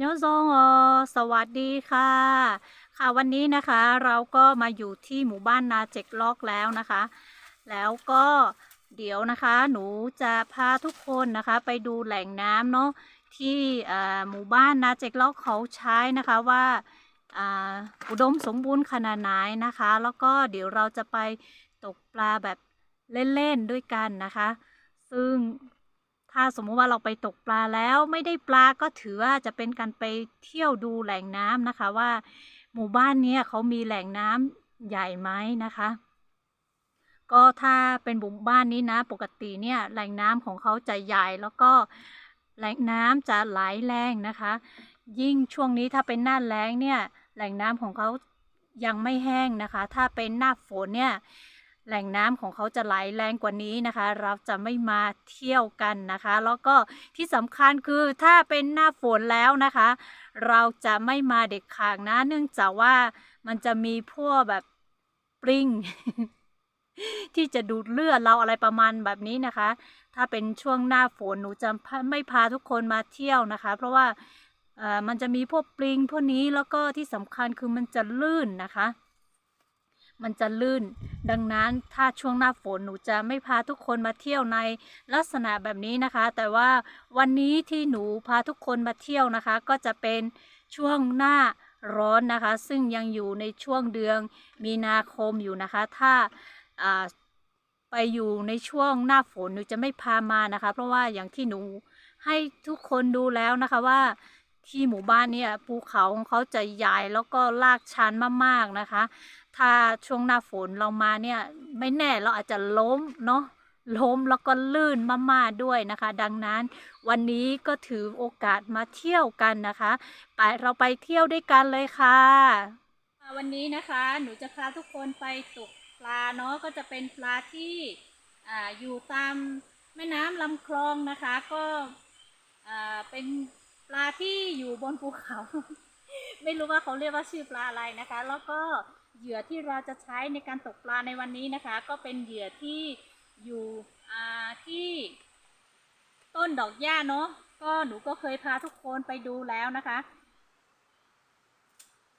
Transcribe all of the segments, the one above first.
โยซงอสวัสดีค่ะ ค่ะวันนี้นะคะเราก็มาอยู่ที่หมู่บ้านนาเจกล็อกแล้วนะคะ แล้วก็เดี๋ยวนะคะหนูจะพาทุกคนนะคะ ไปดูแหล่งน้ำเนาะที่หมู่บ้านนาเจกล็อกเขาใช้นะคะว่าอุดมสมบูรณ์ขนาดไหนนะคะ แล้วก็เดี๋ยวเราจะไปตกปลาแบบเล่นๆด้วยกันนะคะ ซึ่ง ถ้าสมมุติว่าเราไปตกปลาแล้วไม่ได้ปลาก็ถือว่าจะเป็นการไปเที่ยวดูแหล่งน้ำนะคะว่า หมู่บ้านนี้เขามีแหล่งน้ำใหญ่ไหมนะคะ ก็ถ้าเป็นหมู่บ้านนี้นะ ปกติเนี่ยแหล่งน้ำของเขาจะใหญ่แล้วก็แหล่งน้ำจะไหลแรงนะคะ ยิ่งช่วงนี้ถ้าเป็นหน้าแล้งเนี่ยแหล่งน้ำของเขายังไม่แห้งนะคะ ถ้าเป็นหน้าฝนเนี่ย แหล่งน้ำของเขาจะไหลแรงกว่านี้นะคะ เราจะไม่มาเที่ยวกันนะคะ แล้วก็ที่สำคัญคือถ้าเป็นหน้าฝนแล้วนะคะ เราจะไม่มาเด็กขาดนะ เนื่องจากว่ามันจะมีพวกแบบปริงที่จะดูดเลือดเราอะไรประมาณแบบนี้นะคะ ถ้าเป็นช่วงหน้าฝนหนูจะไม่พาทุกคนมาเที่ยวนะคะ เพราะว่าเออมันจะมีพวกปลิงพวกนี้แล้วก็ที่สำคัญคือมันจะลื่นนะคะ มันจะลื่น ดังนั้นถ้าช่วงหน้าฝนหนูจะไม่พาทุกคนมาเที่ยวในลักษณะแบบนี้นะคะ แต่ว่าวันนี้ที่หนูพาทุกคนมาเที่ยวนะคะ ก็จะเป็นช่วงหน้าร้อนนะคะ ซึ่งยังอยู่ในช่วงเดือนมีนาคมอยู่นะคะ ถ้าไปอยู่ในช่วงหน้าฝนหนูจะไม่พามานะคะ เพราะว่าอย่างที่หนูให้ทุกคนดูแล้วนะคะว่าที่หมู่บ้านเนี่ยภูเขาของเขาจะใหญ่แล้วก็ลากชันมากๆนะคะ ถ้าช่วงหน้าฝนเรามาเนี่ยไม่แน่เราอาจจะล้มเนาะล้มแล้วก็ลื่นมากๆด้วยนะคะ ดังนั้นวันนี้ก็ถือโอกาสมาเที่ยวกันนะคะ ไปเราไปเที่ยวด้วยกันเลยค่ะ วันนี้นะคะหนูจะพาทุกคนไปตกปลาเนาะก็จะเป็นปลาที่ออยู่ตามแม่น้ำลำคลองนะคะ ก็เป็นปลาที่อยู่บนภูเขา ไม่รู้ว่าเขาเรียกว่าชื่อปลาอะไรนะคะ แล้วก็ เหยื่อที่เราจะใช้ในการตกปลาในวันนี้นะคะ ก็เป็นเหยื่อที่อยู่ที่ต้นดอกหญ้าเนาะก็หนูก็เคยพาทุกคนไปดูแล้วนะคะ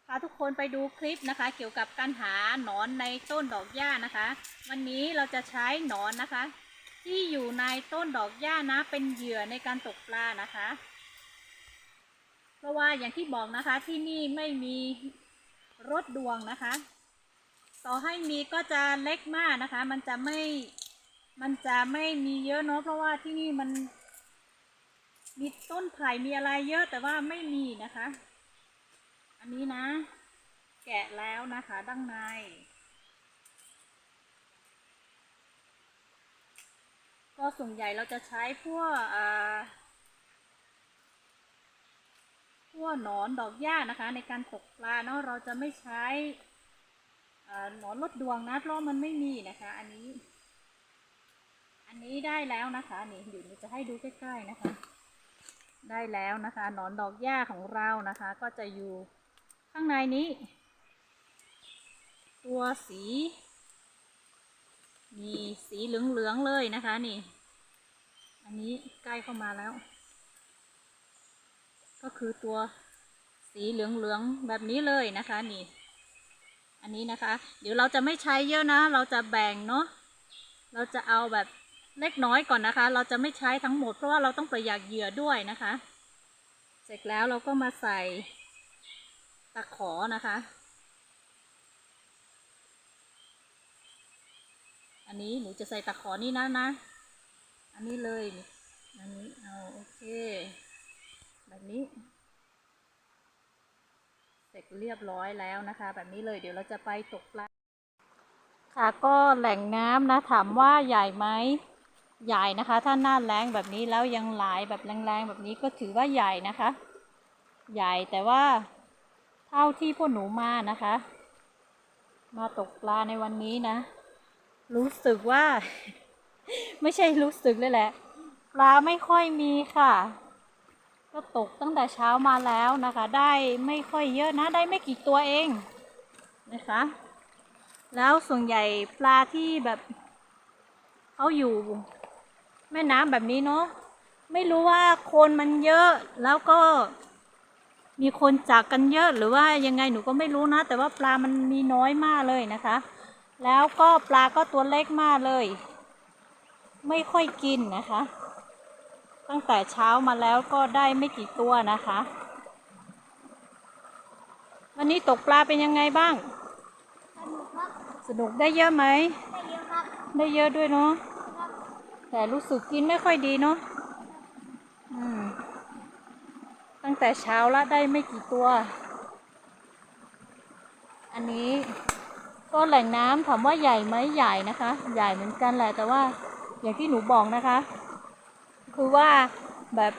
พาทุกคนไปดูคลิปนะคะ เกี่ยวกับการหาหนอนในต้นดอกหญ้านะคะ วันนี้เราจะใช้หนอนนะคะ ที่อยู่ในต้นดอกหญ้านะ เป็นเหยื่อในการตกปลานะคะ เพราะว่าอย่างที่บอกนะคะที่นี่ไม่มี รถดวงนะคะ ต่อให้มีก็จะเล็กมากนะคะ มันจะไม่มันจะไม่มีเยอะเนาะเพราะว่าที่นี่มัน มีต้นไผ่มีอะไรเยอะแต่ว่าไม่มีนะคะ อันนี้นะ แกะแล้วนะคะด้านในก็ส่วนใหญ่เราจะใช้พวกอ่า พวกหนอนดอกหญ้านะคะ ในการตกปลาเนาะเราจะไม่ใช่หนอนลดดวงนะเพราะมันไม่มีนะคะ อันนี้ อันนี้ได้แล้วนะคะนี่เดี๋ยวหนูจะให้ดูใกล้ๆนะคะ ได้แล้วนะคะหนอนดอกหญ้าของเรานะคะ ก็จะอยู่ข้างในนี้ ตัวสีมีสีเหลืองๆเลยนะคะนี่ อันนี้ใกล้เข้ามาแล้ว ก็คือตัวสีเหลืองๆแบบนี้เลยนะคะนี่ อันนี้นะคะ เดี๋ยวเราจะไม่ใช้เยอะนะ เราจะแบ่งเนาะเราจะเอาแบบเล็กน้อยก่อนนะคะ เราจะไม่ใช้ทั้งหมดเพราะว่าเราต้องประหยัดเหยื่อด้วยนะคะ เสร็จแล้วเราก็มาใส่ตะขอนะคะ อันนี้หนูจะใส่ตะขอนี่นะนะ อันนี้เลยอันนี้เอาโอเค แบบนี้ เสร็จเรียบร้อยแล้วนะคะ แบบนี้เลยเดี๋ยวเราจะไปตกปลาค่ะก็แหล่งน้ำนะถามว่าใหญ่ไหมใหญ่นะคะ ถ้าหน้าแรงแบบนี้แล้วยังไหลแบบแรงๆแบบนี้ก็ถือว่าใหญ่นะคะ ใหญ่แต่ว่าเท่าที่พวกหนูมานะคะ มาตกปลาในวันนี้นะ รู้สึกว่า ไม่ใช่รู้สึกเลยแหละ ปลาไม่ค่อยมีค่ะ ก็ตกตั้งแต่เช้ามาแล้วนะคะ ได้ไม่ค่อยเยอะนะ ได้ไม่กี่ตัวเองนะคะ แล้วส่วนใหญ่ปลาที่แบบเขาอยู่ แม่น้ำแบบนี้เนาะไม่รู้ว่าโคนมันเยอะแล้วก็มีคนจากกันเยอะหรือว่ายังไงหนูก็ไม่รู้นะ แต่ว่าปลามันมีน้อยมากเลยนะคะ แล้วก็ปลาก็ตัวเล็กมากเลย ไม่ค่อยกินนะคะ ตั้งแต่เช้ามาแล้วก็ได้ไม่กี่ตัวนะคะ วันนี้ตกปลาเป็นยังไงบ้าง สนุกครับสนุกได้เยอะไหม ได้เยอะครับได้เยอะด้วยเนาะแต่รู้สึกกินไม่ค่อยดีเนาะอืม ตั้งแต่เช้าแล้วได้ไม่กี่ตัว อันนี้ก็แหล่งน้ำถามว่าใหญ่ไหมใหญ่นะคะ ใหญ่เหมือนกันแหละแต่ว่าอย่างที่หนูบอกนะคะ คือว่าแบบ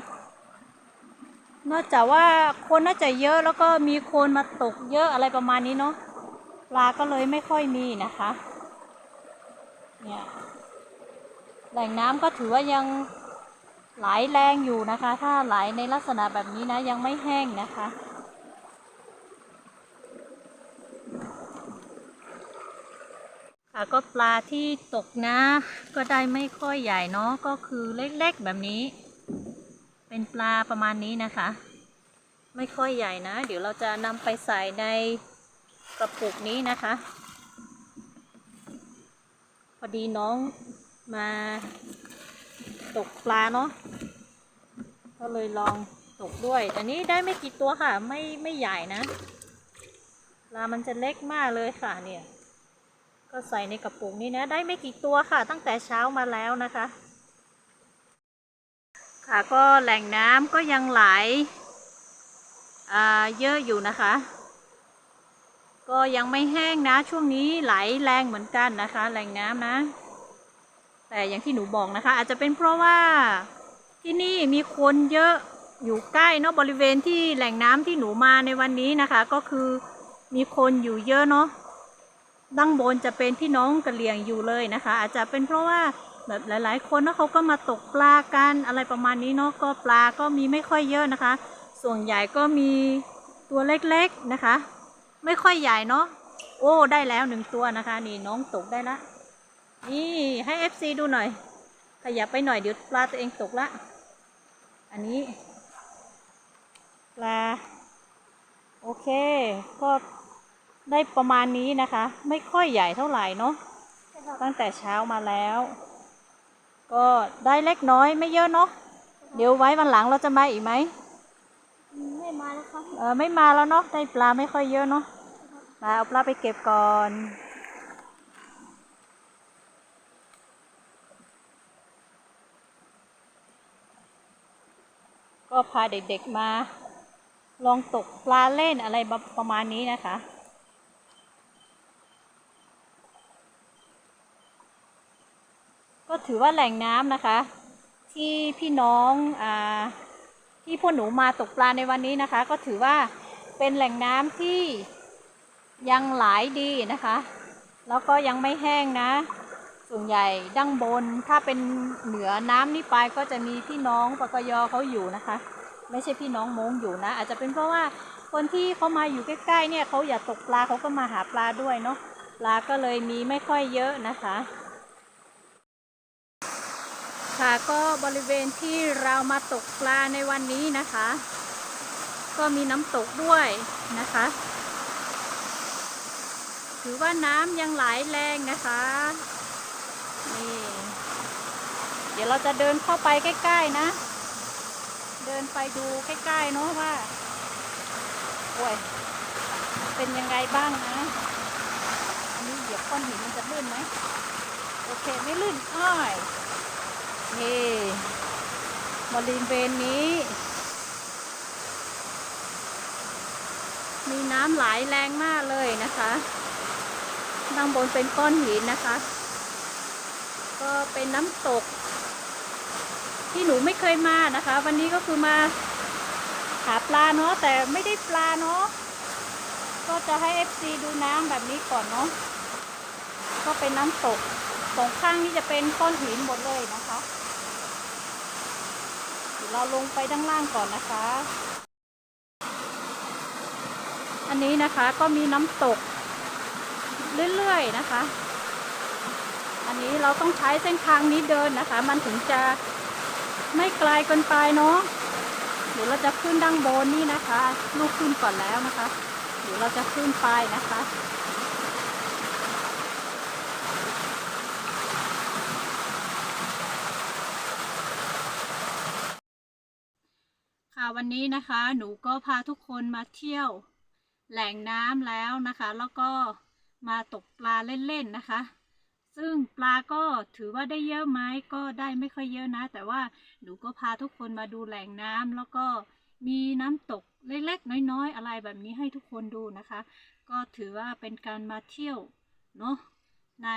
นอกจากว่าคนน่าจะเยอะแล้วก็มีคนมาตกเยอะอะไรประมาณนี้เนาะปลาก็เลยไม่ค่อยมีนะคะ เนี่ยแหล่งน้ำก็ถือว่ายังไหลแรงอยู่นะคะ ถ้าไหลในลักษณะแบบนี้นะยังไม่แห้งนะคะ ค่ะก็ปลาที่ตกนะ ก็ได้ไม่ค่อยใหญ่เนาะก็คือเล็กๆแบบนี้ เป็นปลาประมาณนี้นะคะ ไม่ค่อยใหญ่นะ เดี๋ยวเราจะนำไปใส่ในกระปุกนี้นะคะ พอดีน้องมาตกปลาเนาะก็เลยลองตกด้วยแต่นี้ได้ไม่กี่ตัวค่ะ ไม่ไม่ใหญ่นะปลามันจะเล็กมากเลยค่ะเนี่ย ก็ใส่ในกระปุกนี้นะได้ไม่กี่ตัวค่ะ ตั้งแต่เช้ามาแล้วนะคะ ค่ะก็แหล่งน้ำก็ยังไหลเยอะอยู่นะคะ ก็ยังไม่แห้งนะช่วงนี้ไหลแรงเหมือนกันนะคะ แหล่งน้ำนะ แต่อย่างที่หนูบอกนะคะ อาจจะเป็นเพราะว่าที่นี่มีคนเยอะอยู่ใกล้เนาะบริเวณที่แหล่งน้ำที่หนูมาในวันนี้นะคะ ก็คือมีคนอยู่เยอะเนาะ ดั้งบนจะเป็นพี่น้องกะเหลี่ยงอยู่เลยนะคะ อาจจะเป็นเพราะว่าแบบหลาย ๆ คนเนาะเขาก็มาตกปลากันอะไรประมาณนี้เนาะก็ปลาก็มีไม่ค่อยเยอะนะคะ ส่วนใหญ่ก็มีตัวเล็กๆนะคะ ไม่ค่อยใหญ่เนาะโอ้ได้แล้วหนึ่งตัวนะคะ นี่น้องตกได้ละนี่ให้ FC ดูหน่อย ขยับไปหน่อยเดี๋ยวปลาตัวเองตกละ อันนี้ ปลา โอเค ก็ ได้ประมาณนี้นะคะ ไม่ค่อยใหญ่เท่าไหร่เนาะตั้งแต่เช้ามาแล้ว ก็ได้เล็กน้อยไม่เยอะเนาะเดี๋ยวไว้วันหลังเราจะมาอีกไหมไม่มาแล้วครับเออไม่มาแล้วเนาะได้ปลาไม่ค่อยเยอะเนาะมาเอาปลาไปเก็บก่อนก็พาเด็กๆมาลองตกปลาเล่นอะไรประมาณนี้นะคะ ก็ถือว่าแหล่งน้ำนะคะ ที่พี่น้องอที่พวกหนูมาตกปลาในวันนี้นะคะ ก็ถือว่าเป็นแหล่งน้ำที่ยังไหลดีนะคะ แล้วก็ยังไม่แห้งนะ ส่วนใหญ่ดั้งบนถ้าเป็นเหนือน้ำนี่ไปก็จะมีพี่น้องปกยอเขาอยู่นะคะ ไม่ใช่พี่น้องมงอยู่นะ อาจจะเป็นเพราะว่าคนที่เขามาอยู่ใกล้ๆเนี่ยเขาอยากตกปลาเขาก็มาหาปลาด้วยเนาะปลาก็เลยมีไม่ค่อยเยอะนะคะ ค่ะก็บริเวณที่เรามาตกปลาในวันนี้นะคะ ก็มีน้ำตกด้วยนะคะ ถือว่าน้ำยังไหลแรงนะคะนี่เดี๋ยวเราจะเดินเข้าไปใกล้ ๆนะ เดินไปดูใกล้ๆเนาะว่าโอ้ยเป็นยังไงบ้างนะอันนี้เหยียบก้อนหินมันจะลื่นไหมโอเคไม่ลื่นอ้อย นี่บริเวณนี้ มีน้ำไหลแรงมากเลยนะคะด้านบนเป็นก้อนหินนะคะ ก็เป็นน้ำตก ที่หนูไม่เคยมานะคะ วันนี้ก็คือมาหาปลาเนาะแต่ไม่ได้ปลาเนาะก็จะให้ FC ดูน้ำแบบนี้ก่อนเนาะก็เป็นน้ำตกสองข้างนี่จะเป็นก้อนหินหมดเลยนะคะ เราลงไปด้านล่างก่อนนะคะ อันนี้นะคะก็มีน้ำตก เรื่อยๆนะคะ อันนี้เราต้องใช้เส้นทางนี้เดินนะคะ มันถึงจะไม่ไกลเกินไปเนาะเดี๋ยวเราจะขึ้นด้านบนนี่นะคะ ลูกขึ้นก่อนแล้วนะคะ เดี๋ยวเราจะขึ้นไปนะคะ วันนี้นะคะหนูก็พาทุกคนมาเที่ยวแหล่งน้ำแล้วนะคะ แล้วก็มาตกปลาเล่นๆนะคะ ซึ่งปลาก็ถือว่าได้เยอะไหมก็ได้ไม่ค่อยเยอะนะ แต่ว่าหนูก็พาทุกคนมาดูแหล่งน้ำแล้วก็มีน้ำตกเล็กๆน้อยๆ อะไรแบบนี้ให้ทุกคนดูนะคะ ก็ถือว่าเป็นการมาเที่ยวเนาะใน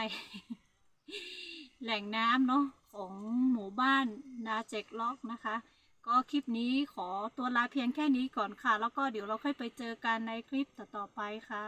แหล่งน้ำเนาะของหมู่บ้านนาเจกล็อกนะคะ ก็คลิปนี้ขอตัวลาเพียงแค่นี้ก่อนค่ะ แล้วก็เดี๋ยวเราค่อยไปเจอกันในคลิปต่อๆไปค่ะ